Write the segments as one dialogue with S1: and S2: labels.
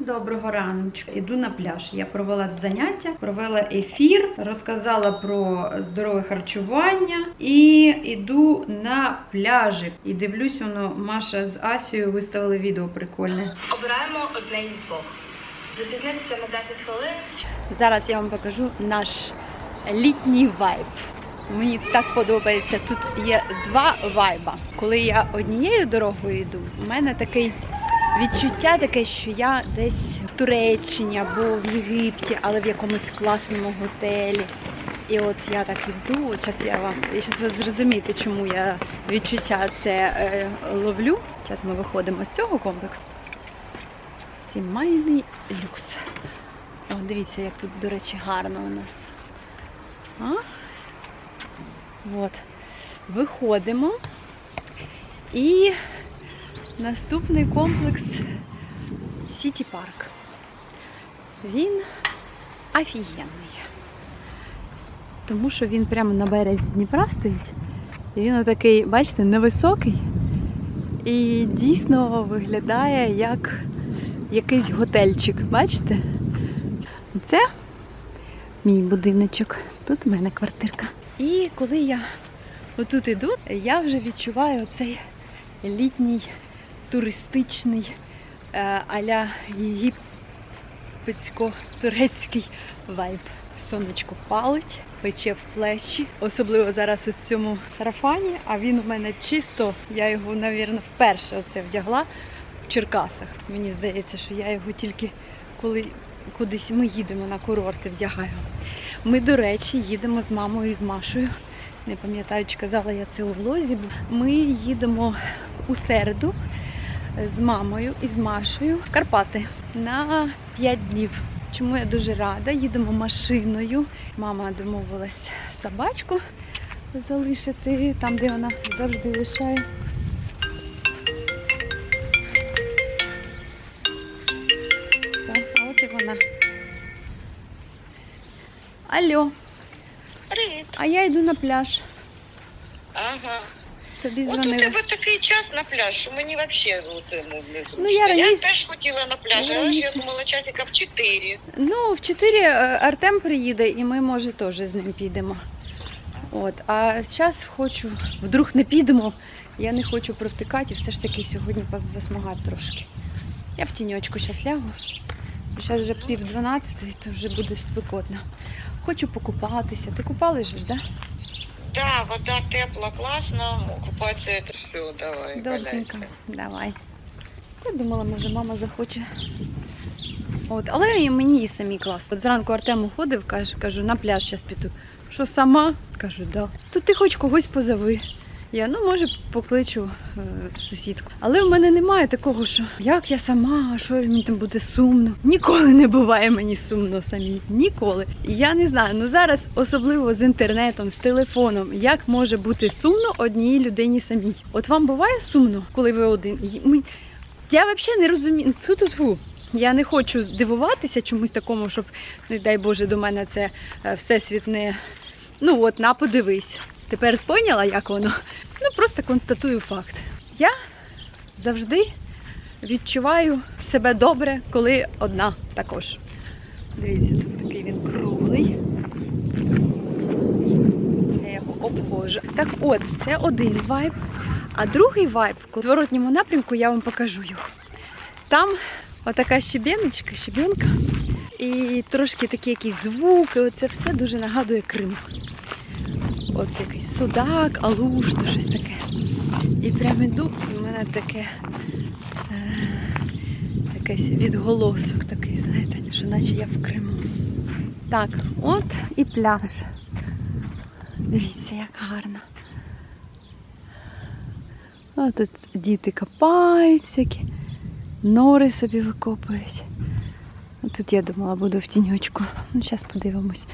S1: Доброго раночку. Іду на пляж. Я провела заняття, провела ефір, розказала про здорове харчування і йду на пляжі. І дивлюсь, воно Маша з Асією виставили відео прикольне.
S2: Обираємо одне із двох. Запізнитися на 10 хвилин.
S1: Зараз я вам покажу наш літній вайб. Мені так подобається. Тут є два вайба. Коли я однією дорогою йду, у мене такий відчуття таке, що я десь в Туреччині або в Єгипті, але в якомусь класному готелі. І от я так іду. Зараз я вам і зараз ви зрозумієте, чому я відчуття це е, ловлю. Зараз ми виходимо з цього комплексу. Сімейний люкс. О, дивіться, як тут, до речі, гарно у нас. А? От. Виходимо. І наступний комплекс Сіті Парк. Він офігенний. Тому що він прямо на березі Дніпра стоїть. І він отакий, бачите, невисокий. І дійсно виглядає як якийсь готельчик. Бачите? Це мій будиночок. Тут у мене квартирка. І коли я отут іду, я вже відчуваю цей літній туристичний е, аля єгипетсько-турецький вайб. Сонечко палить, пече в плечі, особливо зараз у цьому сарафані. А він у мене чисто, я його, навірно, вперше оце вдягла в Черкасах. Мені здається, що я його тільки коли кудись ми їдемо на курорти, вдягаю. Ми, до речі, їдемо з мамою і з Машою. Не пам'ятаю, чи казала я це у влозі. Ми їдемо у середу з мамою і з Машою в Карпати на 5 днів. Чому я дуже рада? Їдемо машиною. Мама домовилась собачку залишити там, де вона завжди лишає. Так, а от і вона. Алло,
S2: Привіт.
S1: а я йду на пляж.
S2: Ага.
S1: Тобі
S2: От у
S1: дзвонила.
S2: тебе такий час на пляж, що мені взагалі ну, ну, не зручно.
S1: Ну, я раніше-
S2: теж хотіла на пляж,
S1: Я
S2: але ж я
S1: раніше-
S2: думала часика в 4.
S1: Ну, в 4 Артем приїде, і ми, може, теж з ним підемо. От, а зараз хочу, вдруг не підемо. Я не хочу провтикати, і все ж таки сьогодні засмагати трошки. Я в тіньочку зараз лягу. Зараз вже пів дванадцятої, то вже буде спекотно. Хочу покупатися. Ти купалась же ж, так?
S2: Да, вода тепла, класно, купатися це все, давай,
S1: Добренько.
S2: валяйся.
S1: Давай. Я думала, може мама захоче. От, але і мені і самі класно. От зранку Артем уходив, кажу, кажу, на пляж зараз піду. Що сама? Кажу, да. То ти хоч когось позови. Я ну може покличу е, сусідку. Але в мене немає такого, що як я сама, що мені там буде сумно. Ніколи не буває мені сумно самі. Ніколи. Я не знаю. Ну зараз, особливо з інтернетом, з телефоном, як може бути сумно одній людині самій. От вам буває сумно, коли ви один? Я взагалі не розумію. Ту-ту-ту. Я не хочу дивуватися чомусь такому, щоб, не дай Боже, до мене це е, всесвіт. Ну от, на подивись. Тепер поняла, як воно? Ну просто констатую факт. Я завжди відчуваю себе добре, коли одна також. Дивіться, тут такий він круглий. Я його обходжу. Так от, це один вайб. А другий вайб, в зворотньому напрямку я вам покажу його. Там отака щебеночка, щебенка. І трошки такі якісь звуки, оце все дуже нагадує Крим. От якийсь судак, алуш, то щось таке. І прямо йду, і в мене таке е, якийсь відголосок такий, знаєте, що наче я в Криму. Так, от і пляж. Дивіться, як гарно. А тут діти копають всякі, нори собі викопують. Тут я думала, буду в тіньочку. Ну, зараз подивимось.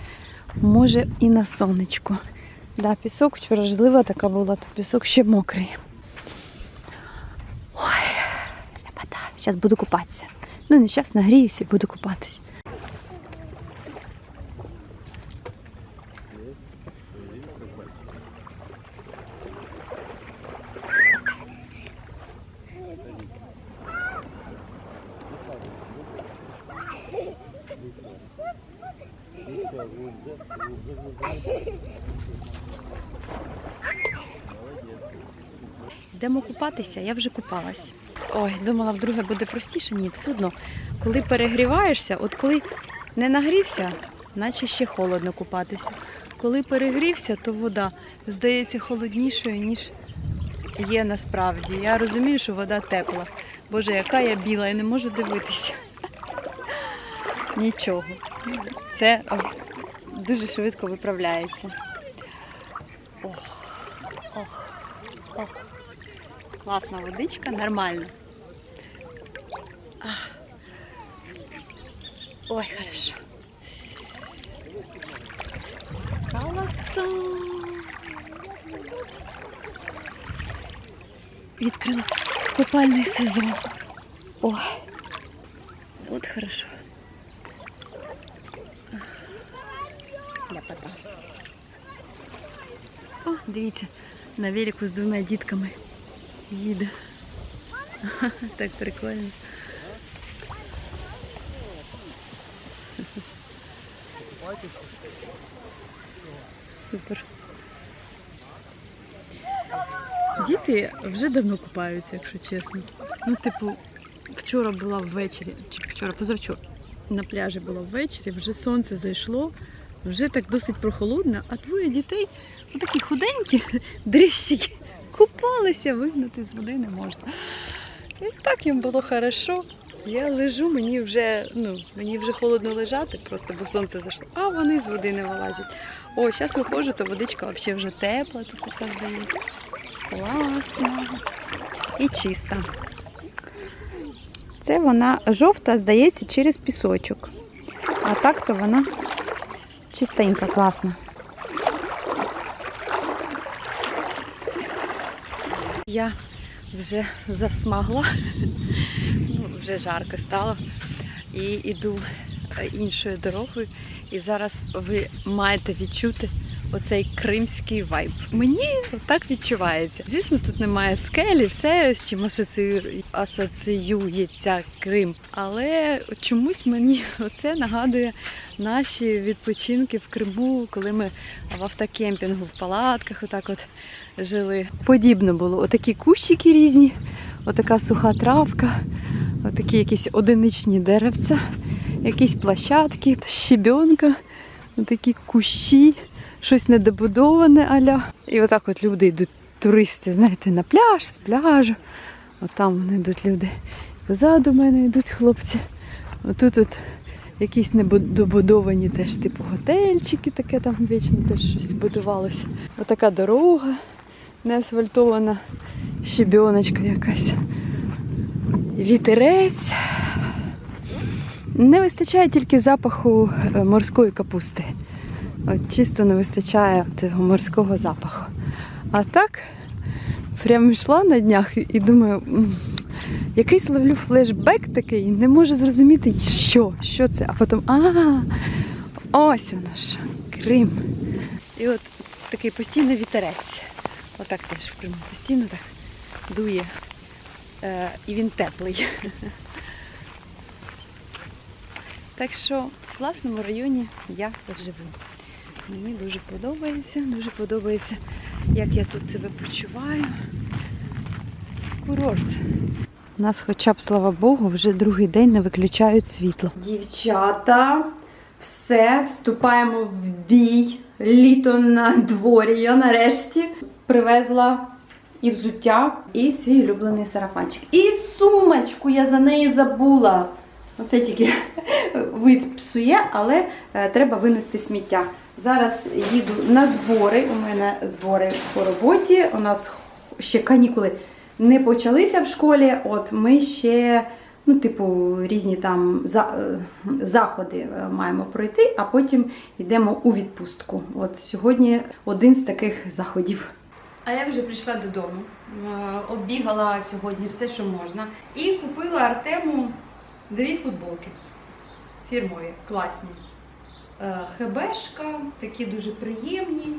S1: Може і на сонечку. Да, пісок вчора ж злива така була, то пісок ще мокрий. Ой, ляпота. Зараз буду купатися. Ну, не зараз нагріюся і буду купатись. Йдемо купатися, я вже купалась. Ой, думала, вдруге буде простіше, ні, все одно. Коли перегріваєшся, от коли не нагрівся, наче ще холодно купатися. Коли перегрівся, то вода здається холоднішою, ніж є насправді. Я розумію, що вода тепла. Боже, яка я біла і не можу дивитися. Нічого. Це дуже швидко виправляється. Ох, ох, ох. Класна водичка, нормально. Ой, хорошо. Колосо. Відкрила купальний сезон. Ой. От хорошо. Ляпота. О, дивіться, на велику з двома дітками їде. Так прикольно. Супер. Діти вже давно купаються, якщо чесно. Ну, типу, вчора була ввечері, чи вчора, позавчора. На пляжі була ввечері, вже сонце зайшло, вже так досить прохолодно, а двоє дітей, отакі худенькі, дрищики, купалися, вигнати з води не можна. І так їм було хорошо. Я лежу, мені вже, ну, мені вже холодно лежати, просто бо сонце зайшло, а вони з води не вилазять. О, зараз виходжу, то водичка взагалі вже тепла, тут така здається. Класно. І чиста. Це вона жовта, здається, через пісочок. А так то вона чистенька, класна. Я вже засмагла, ну, вже жарко стало. І йду е, іншою дорогою. І зараз ви маєте відчути оцей кримський вайб. Мені так відчувається. Звісно, тут немає скелі, все з чим асоціюється Крим. Але чомусь мені оце нагадує наші відпочинки в Криму, коли ми в автокемпінгу в палатках отак от жили. Подібно було. Отакі кущики різні, отака суха травка, отакі якісь одиничні деревця, якісь площадки, щебенка, отакі кущі, щось недобудоване аля. І отак от люди йдуть, туристи, знаєте, на пляж, з пляжу. Отам вони йдуть люди. Позаду мене йдуть хлопці. Отут от якісь недобудовані теж типу готельчики, таке там вічно теж щось будувалося. Отака дорога не асфальтована, щебіночка якась. Вітерець. Не вистачає тільки запаху е, морської капусти. От чисто не вистачає того морського запаху. А так, прям йшла на днях і думаю, якийсь ловлю флешбек такий, не можу зрозуміти, що, що це. А потім, а, ось воно ж, Крим. І от такий постійний вітерець. Отак теж в Криму постійно так дує. Е, і він теплий. Так що в класному районі я живу. Мені дуже подобається, дуже подобається, як я тут себе почуваю. Курорт. У нас, хоча б, слава Богу, вже другий день не виключають світло. Дівчата, все, вступаємо в бій. Літо на дворі. Я нарешті привезла і взуття, і свій улюблений сарафанчик. І сумочку я за неї забула. Оце тільки вид псує, але е, треба винести сміття. Зараз їду на збори. У мене збори по роботі. У нас ще канікули не почалися в школі. От ми ще, ну, типу, різні там за, е, заходи е, маємо пройти, а потім йдемо у відпустку. От сьогодні один з таких заходів. А я вже прийшла додому, Е, оббігала сьогодні все, що можна, і купила Артему дві футболки фірмові, класні. ХБшка, такі дуже приємні.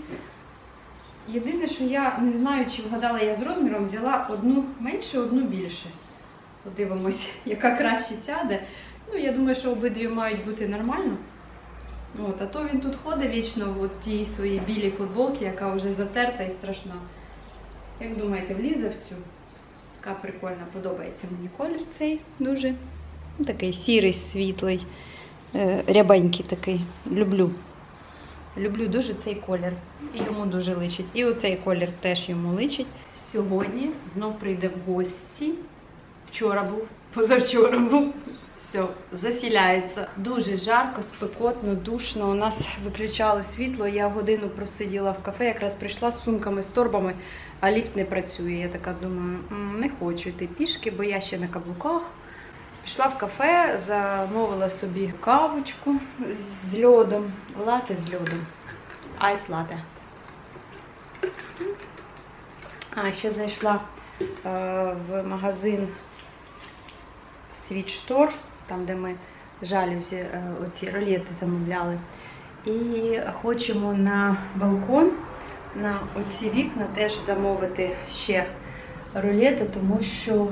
S1: Єдине, що я не знаю, чи вгадала я з розміром, взяла одну менше, одну більше. Подивимось, яка краще сяде. Ну, я думаю, що обидві мають бути нормально. От, а то він тут ходить вічно в тій своїй білій футболці, яка вже затерта і страшна. Як думаєте, влізе в цю? Така прикольна, подобається мені колір цей дуже. Ну, Такий сірий, світлий, е, рябенький такий. Люблю. Люблю дуже цей колір. І йому дуже личить. І оцей колір теж йому личить. Сьогодні знов прийде в гості. Вчора був, позавчора був. Все, засіляється. Дуже жарко, спекотно, душно. У нас виключали світло. Я годину просиділа в кафе, якраз прийшла з сумками, з торбами, а ліфт не працює. Я така думаю, не хочу йти пішки, бо я ще на каблуках. Пішла в кафе, замовила собі кавочку з льодом, лате з льодом. Айс лате. А ще зайшла е, в магазин Світштор, там, де ми жалюзі, е, оці ролети замовляли. І хочемо на балкон, на оці вікна теж замовити ще ролети, тому що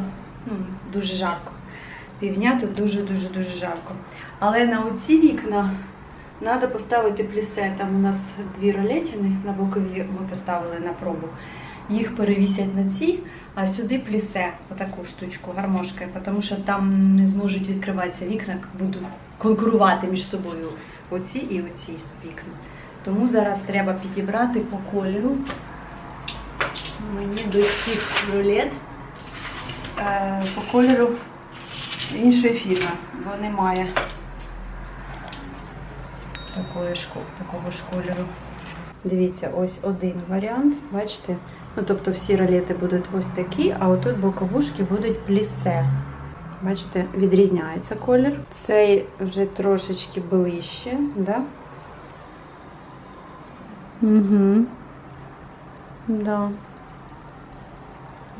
S1: ну, дуже жарко. Півдня тут дуже-дуже-дуже жарко. Але на оці вікна треба поставити плісе. Там у нас дві ролетини на бокові ми поставили на пробу. Їх перевісять на ці, а сюди плісе, отаку штучку, гармошки, тому що там не зможуть відкриватися вікна, будуть конкурувати між собою оці і оці вікна. Тому зараз треба підібрати по кольору мені до цих рулет е, по кольору іншої фірми, бо немає такого ж кольору. Дивіться, ось один варіант, бачите? Ну, тобто всі ролети будуть ось такі, а отут боковушки будуть плісе. Бачите, відрізняється колір. Цей вже трошечки ближче, да? Угу. Да.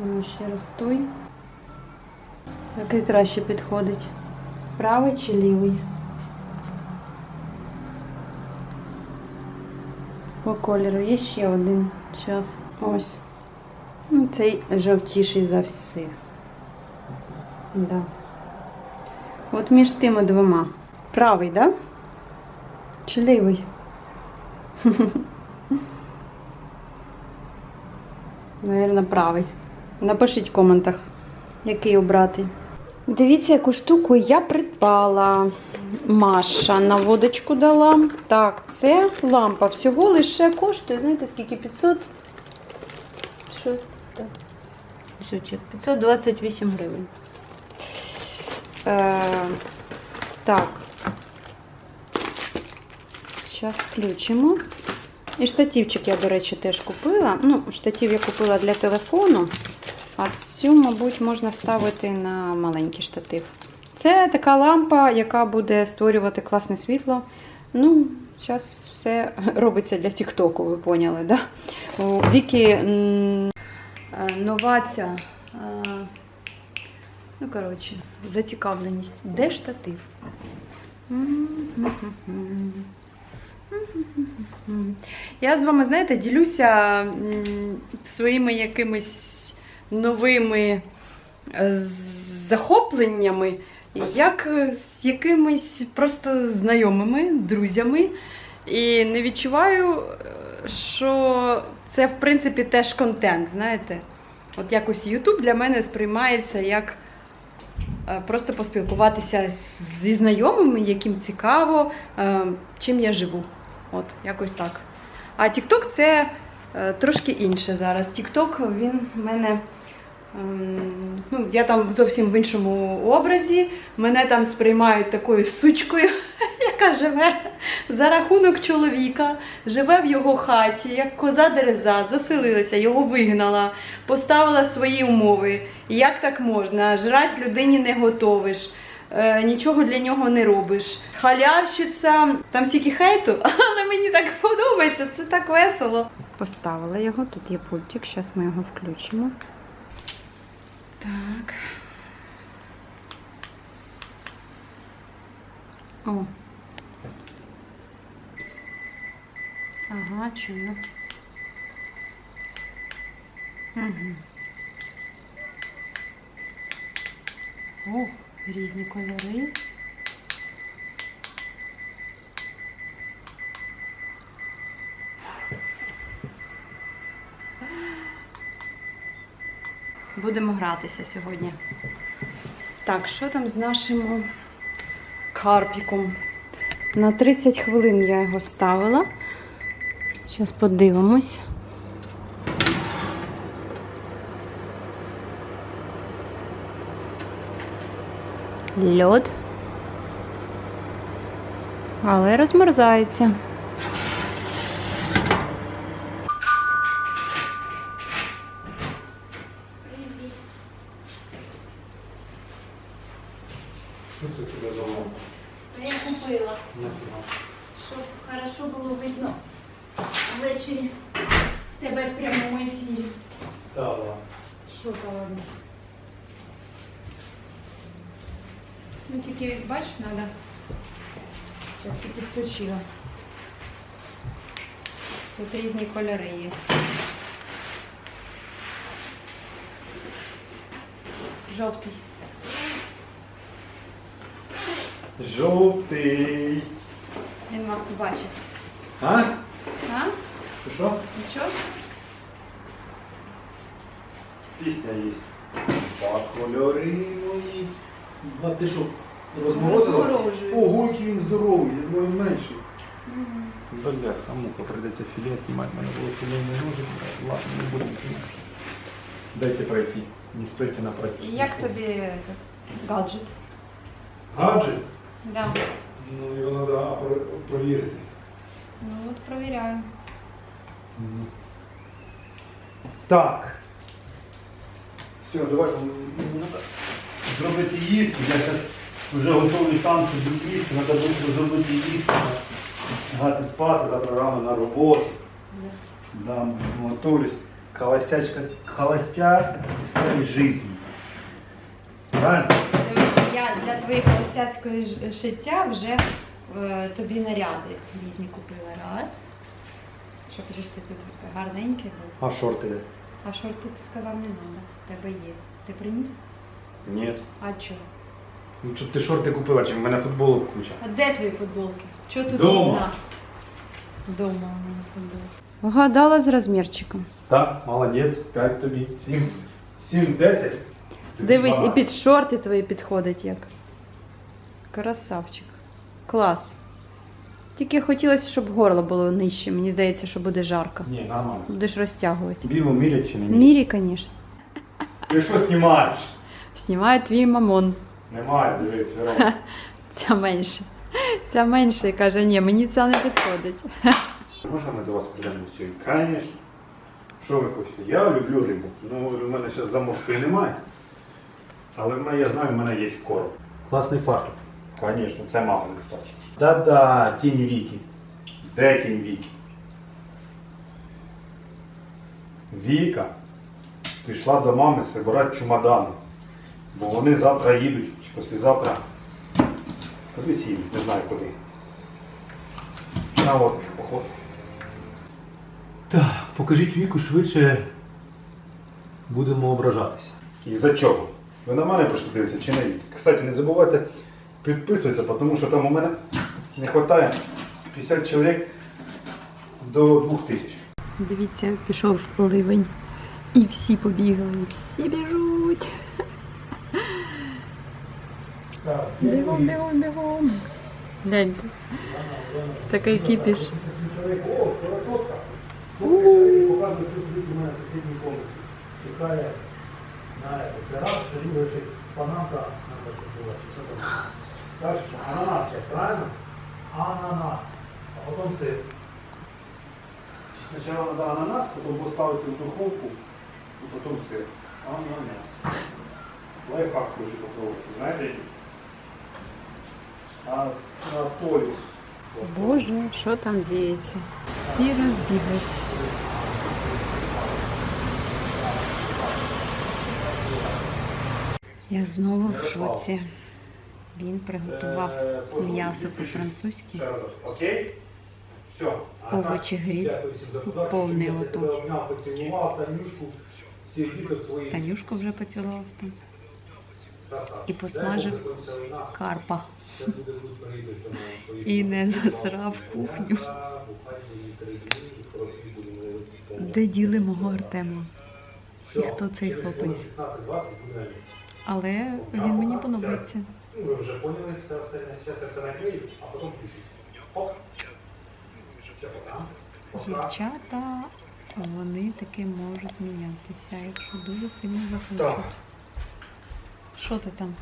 S1: Ну, ще раз той. Який краще підходить? Правий чи лівий? Кольору є ще один час. Ось. Ну, Цей жовтіший за всіх. Да. От між тими двома. Правий, да? Чи лівий? Наверно, правий. Напишіть в коментах, який обрати. Дивіться, яку штуку я придбала. Маша на водочку дала. Так, це лампа всього лише коштує, знаєте, скільки? 500. Що так? Кусочок. 528 гривень. Е, так. Зараз включимо. І штативчик я, до речі, теж купила. Ну, штатив я купила для телефону, а цю, мабуть, можна ставити на маленький штатив. Це така лампа, яка буде створювати класне світло. Ну, зараз все робиться для Тіктоку, ви поняли, да? У Вікі е, нова ця. е, Ну, коротше, зацікавленість. Де штатив? Я з вами, знаєте, ділюся своїми якимись новими е, захопленнями, як е, з якимись просто знайомими, друзями. І не відчуваю, е, що це, в принципі, теж контент, знаєте. От якось YouTube для мене сприймається як просто поспілкуватися зі знайомими, яким цікаво, чим я живу. От, якось так. А TikTok це трошки інше зараз. TikTok, він в мене. ем, ну, я там зовсім в іншому образі. Мене там сприймають такою сучкою, яка живе за рахунок чоловіка, живе в його хаті, як коза дереза, заселилася, його вигнала, поставила свої умови. Як так можна? Жрать людині не готовиш е, нічого для нього не робиш. Халявщиця, там стільки хейту, але мені так подобається, це так весело. Поставила його, тут є пультик, зараз ми його включимо. Так. О. Ага, чую. Угу. О, різні кольори. Будемо гратися сьогодні. Так, що там з нашим карпіком? На 30 хвилин я його ставила. Зараз подивимось. Льод. Але розмерзається.
S3: Що це тебе замов?
S1: Це я купила, щоб хорошо було видно ввечері тебе в прямому ефірі.
S3: Так, ладно.
S1: Що там ладно? Ну тільки бачиш, треба. Зараз ти підключила. Тут різні кольори є. Жовтий.
S3: Жовтий.
S1: Він вас побачив.
S3: А?
S1: А?
S3: Що що?
S1: Нічого?
S3: Пісня є. Два кольори мої. А ти що, розморозила? Ого, який він здоровий, я думаю, він менший. Бля, а мука, прийдеться філе знімати, мене було філе не нужен. Ладно, не будемо знімати. Дайте пройти. Не стойте напротив.
S1: Як тобі этот, гаджет?
S3: Гаджет?
S1: Да.
S3: Ну, його треба провірити.
S1: Ну от провіряю.
S3: Так. Все, давай зробити їсти. Я зараз вже готовий сам собі їсти. Треба буде зробити їсти. Гати спати, завтра рано на роботу. Да, готовлюсь. Холостячка, холостяцькой жизни. Правильно?
S1: Дивись, я для твоєї холостяцької ж- життя вже е, тобі наряди різні купила. Раз. Що хочеш ти тут гарненький був.
S3: А шорти?
S1: А шорти ти сказав не треба. В тебе є. Ти приніс?
S3: Ні.
S1: А чого?
S3: Ну, щоб ти шорти купила, чи в мене футболок куча.
S1: А де твої футболки? Чого тут
S3: Дома.
S1: одна? Дома у мене футболка. Вгадала з розмірчиком.
S3: Так, молодець, 5 тобі. 7, 7 10.
S1: Дивись, і під шорти твої підходить як. Красавчик. Клас. Тільки хотілося, щоб горло було нижче. Мені здається, що буде жарко.
S3: Ні, нормально.
S1: Будеш розтягувати.
S3: Біло мірять чи не мірять?
S1: мірі, звісно.
S3: Ти що знімаєш?
S1: Знімає твій мамон.
S3: Немає, дивись, Віра.
S1: Ця менше. Ця менше і каже, ні, мені це не підходить.
S3: Можна ми до вас прийдемо сьогодні? Звісно. Що ви хочете? Я люблю рибу. Ну, в мене зараз замовки немає. Але в мене, я знаю, в мене є корм. Класний фартук. Звісно, це мама, кстати. Да-да, тінь Віки. Де тінь Віки? Віка пішла до мами збирати чемодани. Бо вони завтра їдуть, чи післязавтра. Кудись їдуть, не знаю куди. На отдых, походу. Так, покажіть віку швидше будемо ображатися. І за чого? Ви на мене прийшли дивитися чи не? Кстати, не забувайте підписуватися, тому що там у мене не вистачає 50 чоловік до 2000.
S1: Дивіться, пішов ливень. І всі побігли, і всі біжуть. Бігом, бігом, бігом. Гляньте. Такий кіпіш.
S3: Чекає на це. Раз, друге, ще панамка треба купувати. Що що? Ананас ще, правильно? Ананас. А потім сир. Чи Спочатку ананас, потім поставити в духовку, і потім сир. Ананас. Лайфхак хочу попробувати. Знаєте? А на поліс.
S1: Боже, що там діється? Всі розбіглись. Я знову в шоці. Він приготував м'ясо по-французьки. Овочі гриль. Повний лоток.
S3: Танюшку
S1: вже поцілував там. І посмажив карпа. І не засрав кухню. Де діли мого Артема? І хто цей хлопець?
S3: хвилин 15-20 буде на місці.
S1: Але він мені подобається.
S3: Ну, ви вже поняли все остальне. Зараз я це наклею, а потім включить.
S1: Дівчата, вони таки можуть мінятися, якщо дуже сильно захочуть. Що ти там?